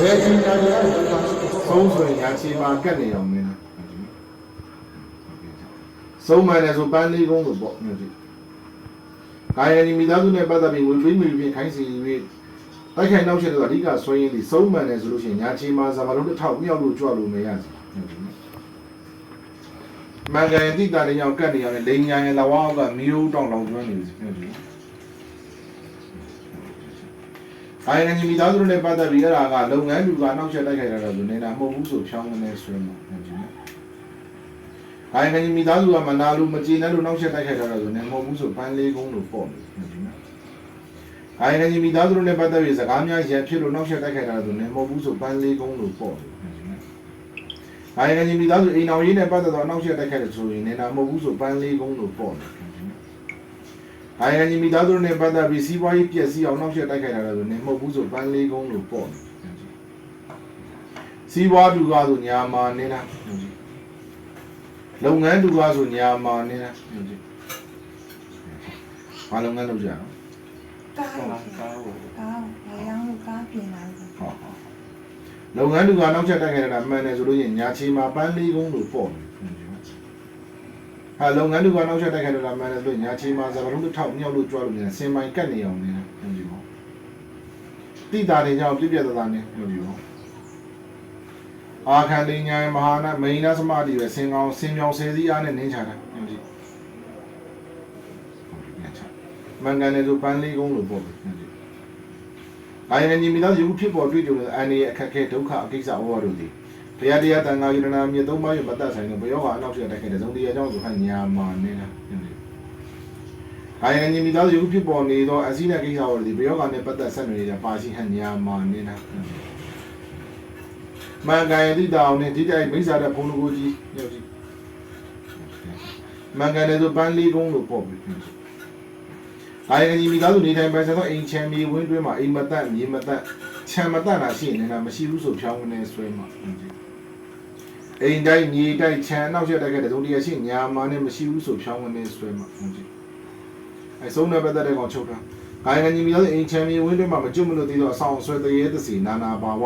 ဘယ်ချိန်ကြတဲ့ဒုက္ခဆုံးဆိုရင်ညာချီမှာကတ်နေအောင်မင်းလားဆုံးမှန်တယ်ဆိုပန်းလေးကုန်းလို့ပေါ့မျိုးကြီးကာယနီမိသားစုနဲ့ပတ်သက်ပြီးဝေပေးမိပြီးခိုင်းစီပြီးတိုက်ခိုက်နောက်ချက်တော့အဓိကဆွေးရင်းဒီဆုံးမှန်တယ်ဆိုလို့ရှိရင်ညာချီမှာဇာမလုံးတစ်ထောက်မြောက်လို့ကြွလို့မရစီမျိုးကြီးမင်္ဂန်တိတာတရားကတ်နေအောင်လိန်ညာရဲ့လဝါကမျိုးတောင်းလောင်ကျွမ်းနေပြီမျိုးကြီးကာယ နီမိသားစုနဲ့ပတ်သက်ပြီးအဲ့ဒါကလုပ်ငန်းတူကနောက်ချက်တိုက်ခိုက်တာတော့ဆိုနေတာမဟုတ်ဘူးဆိုဖြောင်းနေဆွဲမှာမျိုးကြီး။အိုင်ငင်မိသားစုကမနာလို့မကြည်နဲ့လို့နောက်ချက်တိုက်ခိုက်တာတော့ဆိုနေမဟုတ်ဘူးဆိုပန်းလေးကုန်းလို့ပေါ့နေတယ်နော်။အိုင်ငင်မိသားစုနဲ့ပတ်သက်ပြီးစကားများရန်ဖြစ်လို့နောက်ချက်တိုက်ခိုက်တာဆိုနေမဟုတ်ဘူးဆိုပန်းလေးကုန်းလို့ပေါ့နေတယ်နော်။အိုင်ငင်မိသားစုအိမ်အောင်ရေးနဲ့ပတ်သက်တော့နောက်ချက်တိုက်ခိုက်တယ်ဆိုရင်နေတာမဟုတ်ဘူးဆိုပန်းလေးကုန်းလို့ပေါ့နေတယ် နော်။အိုင်ငင်မိသားစုနဲ့ပတ်သက်ပြီးစီးပွားရေးပျက်စီးအောင်နောက်ချက်တိုက်ခိုက်တာဆိုနေမဟုတ်ဘူးဆိုပန်းလေးကုန်းလို့ပေါ့နေတယ်။စီးပွားတူကားဆိုညာမာနေတာဟုတ်ကြီးလုပ်ငန်းတူပါဆိုညာမာနေတာဟုတ်ပြီဘာလုပ်ငန်းလုပ်ကြအောင်ကားကားကားကားရောင်းလို့ကားပြင်လာတယ်ဟောဟောလုပ်ငန်းတူကနောက်ချက်တက်ခဲ့တာမှန်တယ်ဆိုလို့ရင်ညာချီမှာပန်းလေးကုန်းလို့ပေါ့တယ် ဟာလုပ်ငန်းတူကနောက်ချက်တက်ခဲ့တာမှန်တယ်ဆိုလို့ညာချီမှာစကားလုံးတစ်ထောက်မြောက်လို့ကြွားလို့ပြန်စင်မိုင်ကတ်နေအောင်နေတာဟုတ်ပြီပေါ့တိတာတွေကြောင့်ပြည့်ပြည့်သားသားနေဟုတ်ပြီပေါ့အာခန္ဒီညာမဟာနာမိန်နာသမာဓိပဲစင်ကောင်းစင်မြောင်ဆယ်စည်းအားနဲ့နင်းချတာဟုတ်ပြီမင်္ဂန်နေဆိုပန်းလေးကုန်းလို့ပေါ့ပြီဟုတ်ပြီ။အာယနေမိသားစုဖြစ်ပေါ်တွေ့ကြတဲ့အန္တရာယ်အခက်အခဲဒုက္ခအကိစ္စဝါတို့သည် တရားတရားတန်ခါယရနာမြေသုံးပါးရမတတ်ဆိုင်တော့ဘယောကအနောက်ဆက်တက်ခဲ့တဲ့ဇုံတရားကြောင့်ဆိုခိုင်းညာမာနေတာ။အာယနေမိသားစုဖြစ်ပေါ်နေသောအစည်းနဲ့ကိစ္စဝါတို့သည်ဘယောကနဲ့ပတ်သက်ဆက်နွယ်နေတဲ့ပါရှိဟန်ညာမာနေတာ။မင်္ဂန်ယတိတောင်နဲ့ဒီတိုင်မိစ္ဆာတဲ့ဘုံလူကိုကြီးညောက်ကြီး။မင်္ဂန်လည်းဆိုပန်းလေးကုန်းလို့ပေါ့ပြီ။အာယကကြီးမိသားစုနေထိုင်ပိုင်ဆိုင်သောအိမ်ချမ်းမြေဝင်းတွင်းမှာအိမ်မတက်မြေမတက်ခြံမတက်တာရှိနေလားမရှိဘူးဆိုဖြောင်းနေဆွဲမှာ အိမ်တိုင်းမြေတိုင်းခြံနောက်ချက်တက်ခဲ့တဲ့ဒုတိယရှိညာမနဲ့မရှိဘူးဆိုဖြောင်းနေဆွဲမှာအဲဆုံးတဲ့ပတ်သက်တဲ့ကောင်ချုပ်တာအာယကကြီးမိသားစုအိမ်ချမ်းမြေဝင်းတွင်းမှာမကျွတ်မလို့သေးတော့အဆောင်ဆွဲတရေသစီနာနာဘာဝ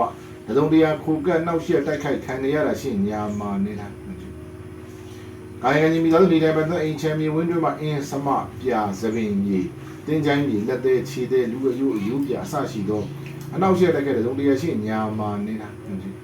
ဒုံတရားခိုကက်နောက်ချက်တိုက်ခိုက်ခံရတာရှိညာမနေတာကာယကကြီးမိသားစုနေထိုင်ပိုင်သောအိမ်ချမ်းမြေဝင်းတွင်းမှာအင်းစမပြသပင်မြေတင်းချိုင်းပြည်လက်သေးခြေသေးလူအယုအယုပြအစရှိသောအနောက်ရှက်တက်ခဲ့တဲ့ဇုံတရားရှိညာမာနေတာဟုတ်ပြီ။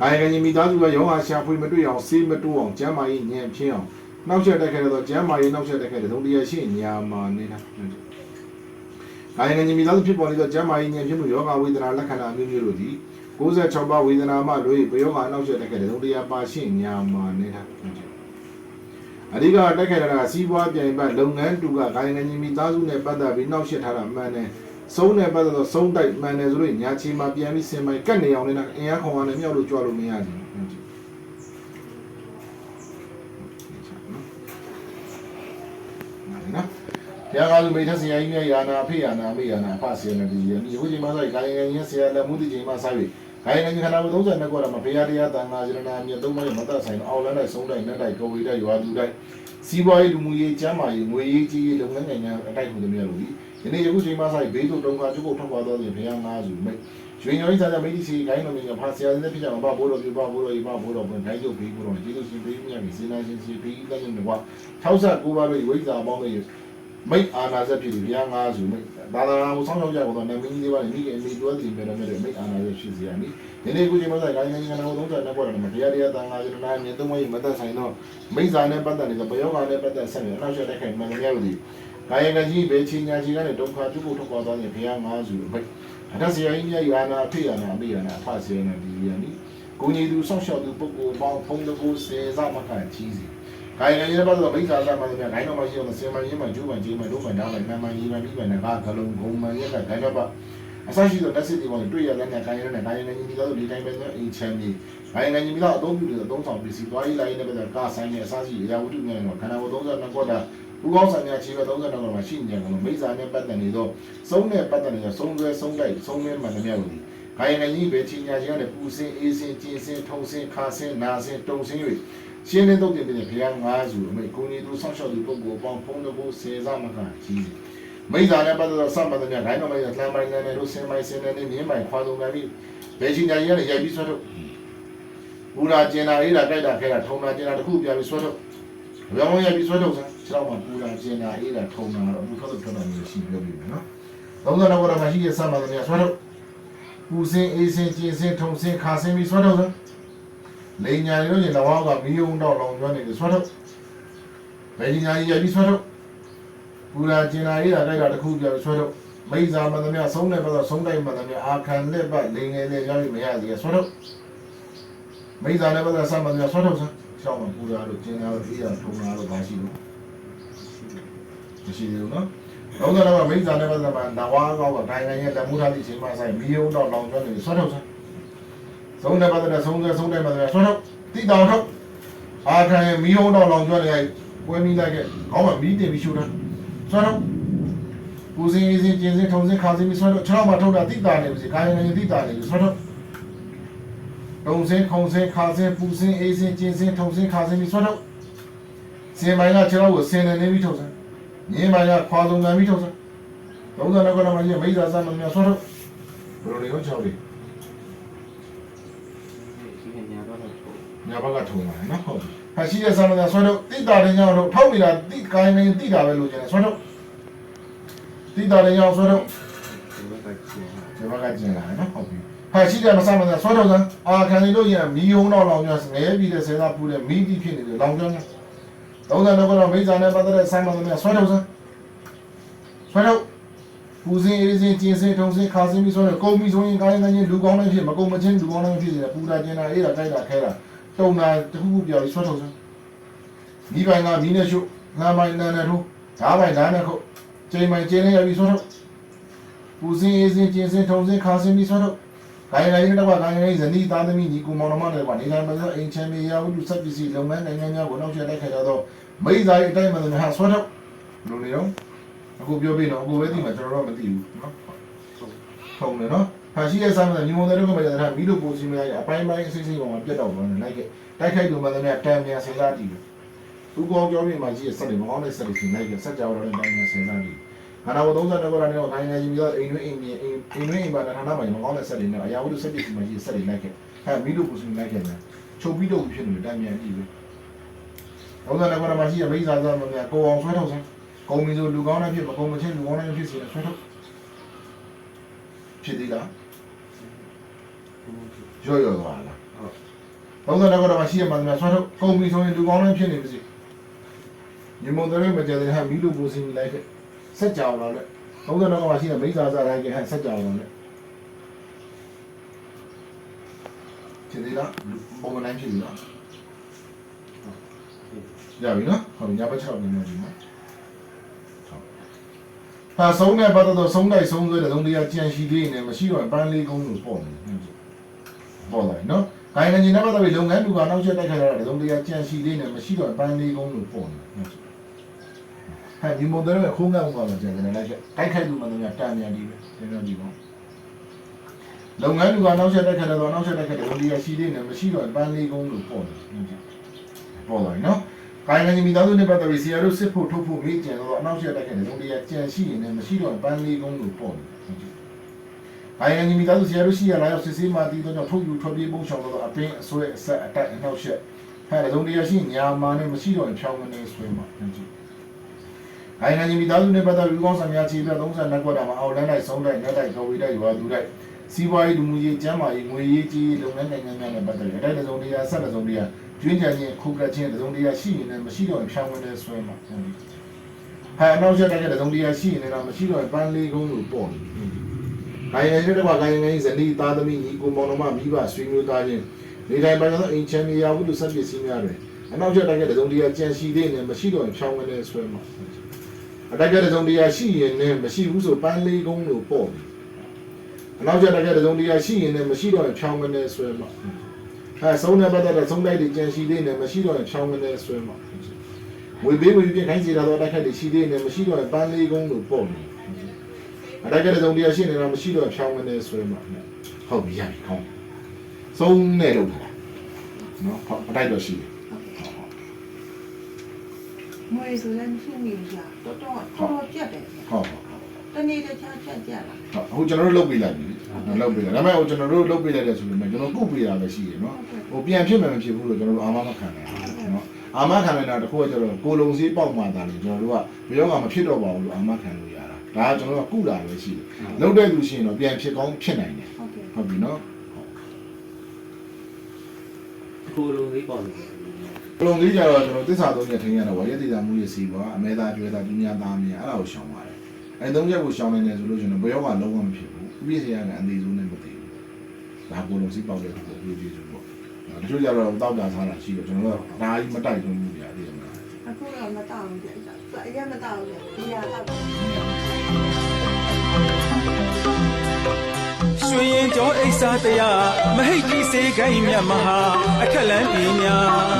ကာယကံကြီးမိသားစုကရောဂါရှာဖွေမတွေ့အောင်ဆေးမတိုးအောင်ကျမ်းမာရေးညံဖြစ်အောင်နောက်ရှက်တက်ခဲ့တဲ့ကျမ်းမာရေးနောက်ရှက်တက်ခဲ့တဲ့ဇုံတရားရှိညာမာနေတာဟုတ်ပြီ။ကာယကံကြီးမိသားစုဖြစ်ပေါ်နေတဲ့ကျမ်းမာရေးညံဖြစ်မှုယောဂဝေဒနာလက္ခဏာမျိုးမျိုးတို့သည်96ပါးဝေဒနာမှလွေဘယောဂအနောက်ရှက်တက်ခဲ့တဲ့ဇုံတရားပါရှိညာမာနေတာဟုတ်ပြီ။အဓိကတက်ခဲ့တာကစီးပွားပြိုင်ဘက်လုပ်ငန်းတူကဂိုင်းငင်းမိသားစုနဲ့ပတ်သက်ပြီးနှောက်ရှက်ထားတာမှန်တယ် စုံးနဲ့ပတ်သက်တော့စုံးတိုက်မှန်တယ်ဆိုလို့ညာချီမှာပြန်ပြီးစင်မိုင်ကတ်နေအောင်လည်းအင်အားခေါင်ကနေမြောက်လို့ကြွားလို့မရဘူးနော်တရားကားလူမိတ်သက်ဆရာကြီးမြတ်ယာနာဖေယာနာမေယာနာဖဆရာနဲ့ဒီဒီဝိဇ္ဇမဆိုင်ဂိုင်းငင်းဆရာလက်မှုတိချိန်မှာဆိုင်ပြီးဂိုင်းငင်းခန္ဓာကိုယ်32ခုတော့မဖေရတရားတန်ခါရဏမြတ်သုံးပါးမတတ်ဆိုင်အောင်လန်းတဲ့ဆုံးတိုက်နဲ့တိုက်ကိုဝေတိုက်ရွာသူတိုက်စီးပွားရေးလူမှုရေးကျန်းမာရေးငွေရေးကြီးရေးလုပ်ငန်းနိုင်ငံအတိုက်မှုတွေများလို့ဒီ ယနေ့ယခုချိန်မှဆိုင်ဘေးတို့တုံးခါကျုပ်ကိုထောက်ပါတော့ရင်ဘုရားငါးစုမိတ်ရွှေညောင်းစားကြမိတ်စီဂိုင်းတော်မြင်ဖာဆရာနဲ့ပြကြမှာဘာဘိုးတော်ပြဘာဘိုးတော်ဤဘာဘိုးတော်ပြန်ဂိုင်းကျုပ်ဘေးဘိုးတော်ကျေးဇူးရှင်ဘေးမြတ်ကြီးစေနာရှင်စီဘေးတန်နေကွာ69ပါးလို့ဝိဇ္ဇာပေါင်းလို့မိတ်အာနာဇက်ဖြစ်ပြီးဘုရားငါးစုမိတ်ဒါသာဟိုဆောင်းရောက်ကြတော့နာမင်းကြီးတွေပါနေမိကအမိတွဲစီမယ်တော့မဲ့မိတ်အာနာဇက်ရှိစီရမိယနေ့ခုချိန်မှဆိုင်ဂိုင်းနိုင်ငံတော်သုံးဆက်နဲ့ပေါ်တယ်မှာတရားတရားတန်ခါကျတော့နာမြင်သုံးဝိမသက်ဆိုင်တော့မိစ္ဆာနဲ့ပတ်သက်နေတဲ့ဘယောဂနဲ့ပတ်သက်ဆက်နေအနောက်ရှက်တဲ့ခိုင်မှန်များလို့ဒီ ကာယကကြီးပဲချင်းညာကြီးကနေဒုက္ခတုဖို့ထုတ်ပေါ်သွားရင်ဘုရားငါးစုအမိတ်အထက်ဆရာကြီးမြတ်ယာနာအဖေယာနာအမေယာနာအဖဆရာနာဒီယာနီကိုကြီးသူဆောက်ရှောက်သူပုဂ္ဂိုလ်ပေါင်းဖုံးတကူစေစမခကြီးစီကာယကကြီးနဲ့ပတ်သက်မိစ္ဆာသမန်များဂိုင်းတော်မရှိအောင်စေမရင်းမှကျိုးမှကြီးမှဒုက္ခနားမှနာမကြီးမှပြီးမှငါကလုံးဂုံမှရက်ကဂိုင်းတော့ပါအစရှိသောလက်စစ်တွေပေါ်တွေ့ရတဲ့ကာယနဲ့ကာယနဲ့ညီတော်တို့ဒီတိုင်းပဲအင်ချမ်းကြီး။ဘာရင်ညီမတို့အသုံးပြုတဲ့အသုံးဆောင်ပစ္စည်းသွားရေးလိုက်နေတဲ့ဘက်ကကာဆိုင်နဲ့အစားရှိအရာဝတ္ထုများတော့ခန္ဓာကိုယ်32ခုတာ ဥကောင်းဆိုင်များခြေပဲ32ခုမှာရှိနေကြတယ်မိစ္ဆာနဲ့ပတ်သက်နေတော့စုံးနဲ့ပတ်သက်နေတော့စုံးဆွဲစုံးတိုက်စုံးမဲမှန်တယ်များလို့ဒီဘာရင်ညီပဲချင်းညာချင်းနဲ့ပူစင်းအေးစင်းကျင်းစင်းထုံစင်းခါစင်းနာစင်းတုံစင်း၍ရှင်းနေတော့တင်တဲ့ဘုရားငါးစုအမေကိုကြီးသူဆောင်းလျှောက်သူပုဂ္ဂိုလ်ပေါင်းဖုံးတကူစေစားမကကြီးစီမိဇာနဲ့ပတ်သက်တော့စမှတ်တဲ့ခိုင်းတော်မိုင်းလှမ်းပိုင်းနဲ့တို့စင်မိုင်းစင်နဲ့မြင်းမိုင်းခွာဆုံးကန်ပြီးဘယ်ချင်းညာကြီးကနေရိုက်ပြီးဆွတ်ထုတ်ဘူရာကျင်တာအေးတာကြိုက်တာခဲတာထုံတာကျင်တာတခုပြပြီးဆွတ်ထုတ်ဘယ်မှရိုက်ပြီးဆွတ်ထုတ်စ မ်းခြေထောက်မှာဘူရာကျင်တာအေးတာထုံတာတော့ဘူးထွက်ထွက်တာမျိုးရှိပြောပြီးမယ်နော်သုံးသတော်ကတော့မရှိရစမှတ်တဲ့ဆွတ်ထုတ်ပူစင်းအေးစင်းကျင်စင်းထုံစင်းခါစင်းပြီးဆွတ်ထုတ်စမ်းလိန်ညာရောရင်တော့ကမီးုံတော့လောင်ကျွမ်းနေတယ်ဆွတ်ထုတ်ဘယ်ချင်းညာကြီးရိုက်ပြီးဆွတ်ထုတ်ပူရာကျင်နာရေးတာတိုက်တာတစ်ခုပြောဆွဲတော့မိဇာမသမျှဆုံးတဲ့ဘက်ဆုံးတိုက်မှသမျှအာခံလက်ပတ်လိန်ငယ်လေးရောက်မရသေးဆွဲတော့မိဇာလည်းဘက်ဆမ်းမှသမျှဆွဲတော့ဆမ်းရှောင်းမှာပူရာတို့ကျင်နာတို့အေးရထုံနာတို့ပါရှိလို့ မရှိသေးဘူးနော်တော့တော့မိဇာလည်းဘက်ဆမ်းမှာနဝါကောက်ကဒိုင်ငံရဲ့လက်မှုထားသည့်ချိန်မှဆိုင်မီယုံတော့လောင်ကျွမ်းနေဆွဲတော့ဆမ်းဆုံးတဲ့ဘက်ဆုံးတဲ့ဆုံးတဲ့မှသမျှဆွဲတော့တိတောင်တော့အာခံမီယုံတော့လောင်ကျွမ်းနေပွဲမိလိုက်ခဲ့ကောင်းမှမီးတင်ပြီးရှူတာဆွဲတော့ပူစင်းရေးစင်းကျင်းစင်းထုံစင်းခါစင်းပြီးဆွဲတော့ခြေထောက်မှာထုတ်တာတိတာနေပြီခိုင်းနေတိတာနေပြီဆွဲတော့ထုံစင်းခုံစင်းခါစင်းပူစင်းအေးစင်းကျင်းစင်းထုံစင်းခါစင်းပြီးဆွဲတော့စင်မိုင်းကခြေထောက်ကိုဆင်းနေနေပြီးထုတ်စမ်း ငင်းမိုင်းကခွာဆုံးကန်ပြီးထုတ်စမ်းသုံးစံတော့ကတော့မှကြီးမိသားစားမများဆွဲတော့ဘယ်လိုလဲဟောချောက်လေးဒီကညာတော့တော့ညာဘက်ကထုံလာနော်ဟုတ်ပြီဟာရှိတဲ့ဆမ်းမများဆွဲတော့တိတာတဲ့ညောင်းတော့ထောက်မိတာတိကိုင်းနေတိတာပဲလို့ကျန်တယ်ဆွဲတော့တိတာတဲ့ညောင်းဆွဲတော့ဒီဘက်ကကျန်ဒီဘက်ကကျင်လာတယ်နော်ဟုတ်ပြီ။ဟာရှိတယ်မဆမ်းမဆမ်းဆွဲတော့စမ်းအာခံနေလို့ရမီယုံတော့လောင်ကျွမ်းငဲပြီးတဲ့ဆဲသားပူတဲ့မီးတိဖြစ်နေတယ်လောင်ကျွမ်း တယ်။သုံးဆယ်တော့ကတော့မိစ္ဆာနဲ့ပတ်သက်တဲ့ဆမ်းမဆမ်းဆွဲတော့စမ်းဆွဲတော့ပူစင်းအေးစင်းကျင်းစင်းထုံစင်းခါစင်းပြီးဆွဲတော့ကုံပြီးဆိုရင်ကိုင်းကိုင်းချင်းလူကောင်းတိုင်းဖြစ်မကုံမချင်းလူကောင်းတိုင်းဖြစ်နေပူတာကျင်တာအေးတာတိုက်တာခဲတာတုံတာတခုခုပြောပြီးဆွဲတော့စမ်းဒီပိုင်းကမီးနဲ့ရှုငါမိုင်းနန်းနဲ့ထိုးဓားပိုင်းဓာတ်နဲ့ခုတ်ချိန်ပိုင်းကျင်းနေရပြီးဆွဲတော့ပူစင်းအေးစင်းကျင်းစင်းထုံစင်းခါစင်းပြီးဆွတော့ ခိုင်ခိုင်နဲ့တော့ခိုင်ခိုင်ဇနီးသားသမီးညီကူမောင်နှမတွေကနေတိုင်းမှာအိမ်ချမ်းမြေရဝတ္ထုစက်ပစ္စည်းလုပ်ငန်းနိုင်ငံများကိုနောက်ကျတိုက်ခိုက်တော့မိသားစုအတိုင်းမှာလည်းဟာဆွတော့လူနေရောအခုပြောပြတော့အခုပဲဒီမှာကျွန်တော်တော့မသိဘူးနော်ထုံတယ်နော်ဟာရှိရဲ့စားမညီမတွေတော့မကြတဲ့မီးတို့ပူစင်းမရအပိုင်းပိုင်းအစိစိကောင်ပြတ်တော့တယ်လိုက်ခဲ့တိုက်ခိုက်လို့မှလည်းတန်မြန်စေစားတည်တယ်သူကောကြောပြမှာရှိရဲ့စက်တွေမကောင်းတဲ့စက်တွေရှင်လိုက်ခဲ့စက်ကြောတော့လည်းတန်မြန်စေစားတည် ခန္ဓာကိုယ်32ခုကနေတော့ခိုင်းနေပြီးတော့အိမ်တွင်းအိမ်ပြင်အိမ်အိမ်တွင်းအိမ်ပါဌာနမှာမကောင်းတဲ့ဆက်တွေနဲ့အရာဝတ္ထုဆက်ပစ္စည်းမှရှိဆက်တွေလိုက်ခဲ့အဲမိတို့ပူစင်လိုက်ခဲ့တယ်ချုပ်ပြီးတော့ဖြစ်နေတယ်တမ်းမြန်ကြည့်ပဲ32ခုမှာရှိရမိသားစုများကိုအောင်ဆွဲထုတ်စမ်းကုံမီဆိုလူကောင်းတဲ့ဖြစ်မကုံမချင်းလူကောင်းတဲ့ဖြစ်စီဆွဲထုတ်ဖြစ်သေးလားရော့ရော့သွားလား32ခုမှာရှိရမှများဆွဲထုတ်ကုံမီဆိုရင်လူကောင်းတဲ့ဖြစ်နေပါစေညီမတို့လည်းမကြတဲ့ဟာမိတို့ပူစင်လိုက်ခဲ့ ဆက်ကြောင်တော့လေ30နောက်ကမှရှိတဲ့မိသားစားတိုင်းကဟန်ဆက်ကြောင်တော့လေဖြစ်သေးလားပုံမှန်တိုင်းဖြစ်သေးလားရပြီနော်ဟောညဘက်6နေနေပြီနော်ဟာဆုံးတဲ့ဘာတော့ဆုံးတိုက်ဆုံးဆွဲတဲ့သုံးတရားကြံရှိသေးနေမရှိတော့ပန်းလေးကုန်းလို့ပေါ့နေပေါ့လာနော်ခိုင်းနေနေဘာတော့လုပ်ငန်းတူကနောက်ချက်တိုက်ခိုက်ရတာသုံးတရားကြံရှိသေးနေမရှိတော့ပန်းလေးကုန်းလို့ပေါ့နေ ဟဲ့ဒီမိုဒယ်ရဲ့ခုံးကမှုကတော့ကျန်တယ်လိုက်ခဲ့တိုက်ခိုက်လို့မှလည်းတန်မြန်ဒီပဲနည်းနည်းဒီပေါ့လုပ်ငန်းလူကနောက်ဆက်တိုက်ခိုက်တော့နောက်ဆက်တိုက်ခိုက်တယ်ဒီရရှိသေးတယ်မရှိတော့ပန်းလေးကုန်းလို့ပေါ့တယ်ပေါ့လာနော်ကိုင်းကနေမိသားစုနဲ့ပတ်သက်ပြီးဆရာတို့စစ်ဖို့ထုတ်ဖို့မိကျန်တော့နောက်ဆက်တိုက်ခိုက်တယ်ဒီရကြံရှိရင်လည်းမရှိတော့ပန်းလေးကုန်းလို့ပေါ့တယ်ကိုင်းကနေမိသားစုဆရာတို့ရှိရလာရောက်စစ်ဆေးမှတည်တော့ထုတ်ယူထွက်ပြေးပုံချောင်းတော့အပင်းအဆွဲအဆက်အတိုက်အနောက်ဆက်ဟဲ့ဒီရရှိညာမာနဲ့မရှိတော့ဖြောင်းကနေဆွဲမှာဟုတ်ကြည့်။ အိုင်နိုင်ငံမိသားစုနဲ့ပတ်သက်ပြီးကောင်းဆောင်များခြေပြ32ကွက်တာမှာအောက်လန်းလိုက်ဆုံးတိုက် net တိုက်ကဝေးတိုက်ရွာသူတိုက်စီးပွားရေးလူမှုရေးကျန်းမာရေးငွေရေးကြီးလုပ်ငန်းနိုင်ငံများနဲ့ပတ်သက်ပြီးအတိုက်တစ်စုံတရာဆက်တစ်စုံတရာကျွင်းကြံခြင်းခုကချင်းတစ်စုံတရာရှိရင်လည်းမရှိတော့ဖြောင်းဝင်တဲ့ဆွဲမှာ။ဟာနောက်ချက်တဲ့တစ်စုံတရာရှိရင်လည်းမရှိတော့ပန်းလေးကုန်းလို့ပေါ့တယ်။အိုင်နိုင်ငံတဲ့ဘာကိုင်းနိုင်ငံဇနီးသားသမီးညီကိုမောင်နှမမိဘဆွေမျိုးသားချင်းနေတိုင်းပိုင်းတော့အိမ်ချမ်းမြေယာဝတ္ထုစက်ပစ္စည်းများတွေအနောက်ချက်တဲ့တစ်စုံတရာကြံရှိသေးတယ်မရှိတော့ဖြောင်းဝင်တဲ့ဆွဲမှာ။ အတက်ကြတဲ့သုံးတရားရှိရင်လည်းမရှိဘူးဆိုပန်းလေးကုန်းလို့ပေါ့တယ်အနောက်ကျတက်ကြတဲ့သုံးတရားရှိရင်လည်းမရှိတော့ရင်ဖြောင်းမနေဆွဲမှာအဲဆုံးတဲ့ပတ်သက်တဲ့သုံးတိုက်တွေကြံရှိသေးတယ်မရှိတော့ရင်ဖြောင်းမနေဆွဲမှာဝေပေးဝေပြခိုင်းစီတာတော့တက်ခက်တွေရှိသေးတယ်မရှိတော့ရင်ပန်းလေးကုန်းလို့ပေါ့တယ်အတက်ကြတဲ့သုံးတရားရှိနေတာမရှိတော့ဖြောင်းမနေဆွဲမှာဟုတ်ပြီရပြီကောင်းဆုံးနေလို့နော်ဟုတ်အတိုက်တော့ရှိတယ် မွေဆိုလည်းမရှိဘူးကြာတော်တော်တော်ပြတ်တယ်ဟုတ်ဟုတ်နေ့တခြားချက်ကြလားဟုတ်အခုကျွန်တော်တို့လုတ်ပေးလိုက်ပြီလုတ်ပေးလိုက်ဒါပေမဲ့ဟိုကျွန်တော်တို့လုတ်ပေးလိုက်တဲ့ဆိုပေမဲ့ကျွန်တော်ကုတ်ပေးတာပဲရှိရနော်ဟိုပြန်ဖြစ်မယ်မဖြစ်ဘူးလို့ကျွန်တော်တို့အာမမခံနိုင်ဘူးနော်အာမခံနိုင်တာတခုကကျတော့ကိုလုံစည်းပေါက်မှတာလေကျွန်တော်တို့ကဘယ်တော့မှမဖြစ်တော့ပါဘူးလို့အာမခံလို့ရတာဒါကကျွန်တော်တို့ကကုတာပဲရှိတယ်လုတ်တဲ့သူရှိရင်တော့ပြန်ဖြစ်ကောင်းဖြစ်နိုင်တယ်ဟုတ်ကဲ့ဟုတ်ပြီနော်ကိုလိုလေးပေါ့လေ ပလုံကြီးကြတော့ကျွန်တော်တစ္ဆာသုံးချက်ထင်းရတော့ဝရတိတာမှုရစီပါအမဲသားကျွဲသားပညာသားမြင်အဲ့ဒါကိုရှောင်ပါတယ်အဲသုံးချက်ကိုရှောင်နေတယ်ဆိုလို့ကျွန်တော်ဘယ်ရောကလုံးဝမဖြစ်ဘူးပြည့်စရာကအသေးဆုံးနဲ့မသိဘူးဒါကိုလုံးစီပေါက်တဲ့ကိုပြည့်ပြည့်စုံပေါ့တချို့ကြတော့တောက်တာထားတာရှိတော့ကျွန်တော်တို့ဒါကြီးမတိုက်သွင်းဘူးဗျာသိရမလားအခုတော့မတောင်းဘူးကြအရင်မတောင်းဘူးဒီရတော့ရွှေရင်ကျော်အိဆာတရားမဟိတ်ကြီးစေခိုင်းမြတ်မဟာအခက်လန်းပညာ